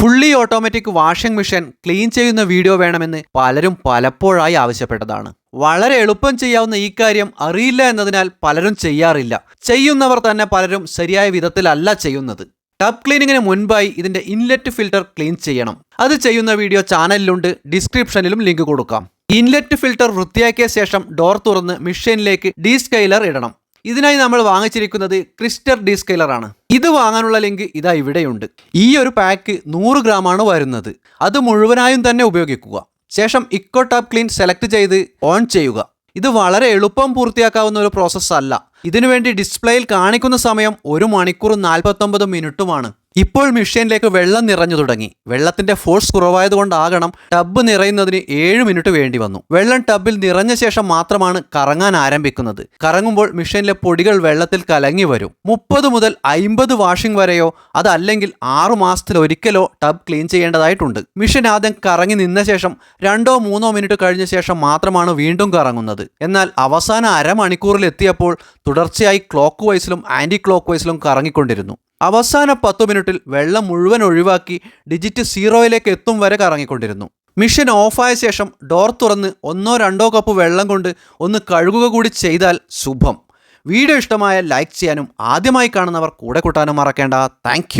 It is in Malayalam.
Fully automatic washing machine clean ചെയ്യുന്ന വീഡിയോ വേണമെന്ന് പലരും പലപ്പോഴായി ആവശ്യപ്പെട്ടതാണ്. വളരെ എളുപ്പം ചെയ്യാവുന്ന ഈ കാര്യം അറിയില്ല എന്നതിനാൽ പലരും ചെയ്യാറില്ല. ചെയ്യുന്നവർ തന്നെ പലരും ശരിയായ വിധത്തിലല്ല ചെയ്യുന്നത്. ടബ് ക്ലീനിങ്ങിന് മുൻപായി ഇതിന്റെ ഇൻലെറ്റ് ഫിൽട്ടർ ക്ലീൻ ചെയ്യണം. അത് ചെയ്യുന്ന വീഡിയോ ചാനലിലുണ്ട് ഡിസ്ക്രിപ്ഷനിലും ലിങ്ക് കൊടുക്കാം. ഇൻലെറ്റ് ഫിൽട്ടർ വൃത്തിയാക്കിയ ശേഷം ഡോർ തുറന്ന് മെഷീനിലേക്ക് ഡീസ്കൈലർ ഇടണം. ഇതിനായി നമ്മൾ വാങ്ങിച്ചിരിക്കുന്നത് ക്രിസ്റ്റർ ഡീസ്കൈലർ ആണ്. ഇത് വാങ്ങാനുള്ള ലിങ്ക് ഇതാ ഇവിടെയുണ്ട്. ഈ ഒരു പാക്ക് നൂറ് ഗ്രാമാണ് വരുന്നത്. അത് മുഴുവനായും തന്നെ ഉപയോഗിക്കുക. ശേഷം ഇക്കോ ടാപ്പ് ക്ലീൻ സെലക്ട് ചെയ്ത് ഓൺ ചെയ്യുക. ഇത് വളരെ എളുപ്പം പൂർത്തിയാക്കാവുന്ന ഒരു പ്രോസസ്സ് അല്ല. ഇതിനുവേണ്ടി ഡിസ്പ്ലേയിൽ കാണിക്കുന്ന സമയം ഒരു മണിക്കൂർ നാൽപ്പത്തൊമ്പത് മിനിറ്റുമാണ് ഇപ്പോൾ മെഷീനിലേക്ക് വെള്ളം നിറഞ്ഞു തുടങ്ങി. വെള്ളത്തിന്റെ ഫോഴ്സ് കുറവായതുകൊണ്ടാകണം ടബ് നിറയുന്നതിന് ഏഴ് മിനിറ്റ് വേണ്ടി വന്നു. വെള്ളം ടബിൽ നിറഞ്ഞ ശേഷം മാത്രമാണ് കറങ്ങാൻ ആരംഭിക്കുന്നത്. കറങ്ങുമ്പോൾ മെഷീനിലെ പൊടികൾ വെള്ളത്തിൽ കലങ്ങി വരും. മുപ്പത് മുതൽ അയിമ്പത് വാഷിംഗ് വരെയോ അതല്ലെങ്കിൽ ആറു മാസത്തിൽ ഒരിക്കലോ ടബ് ക്ലീൻ ചെയ്യേണ്ടതായിട്ടുണ്ട്. മെഷീൻ ആദ്യം കറങ്ങി നിന്ന ശേഷം രണ്ടോ മൂന്നോ മിനിറ്റ് കഴിഞ്ഞ ശേഷം മാത്രമാണ് വീണ്ടും കറങ്ങുന്നത്. എന്നാൽ അവസാന അരമണിക്കൂറിൽ എത്തിയപ്പോൾ തുടർച്ചയായി ക്ലോക്ക് വൈസിലും ആന്റി ക്ലോക്ക് വൈസിലും കറങ്ങിക്കൊണ്ടിരുന്നു. അവസാന പത്തു മിനിറ്റിൽ വെള്ളം മുഴുവൻ ഒഴിവാക്കി ഡിജിറ്റ് സീറോയിലേക്ക് എത്തും വരെ കറങ്ങിക്കൊണ്ടിരുന്നു. മിഷൻ ഓഫായ ശേഷം ഡോർ തുറന്ന് ഒന്നോ രണ്ടോ കപ്പ് വെള്ളം കൊണ്ട് ഒന്ന് കഴുകുക കൂടി ചെയ്താൽ ശുഭം. വീഡിയോ ഇഷ്ടമായ ലൈക്ക് ചെയ്യാനും ആദ്യമായി കാണുന്നവർ കൂടെ കൂട്ടാനും മറക്കേണ്ട. താങ്ക്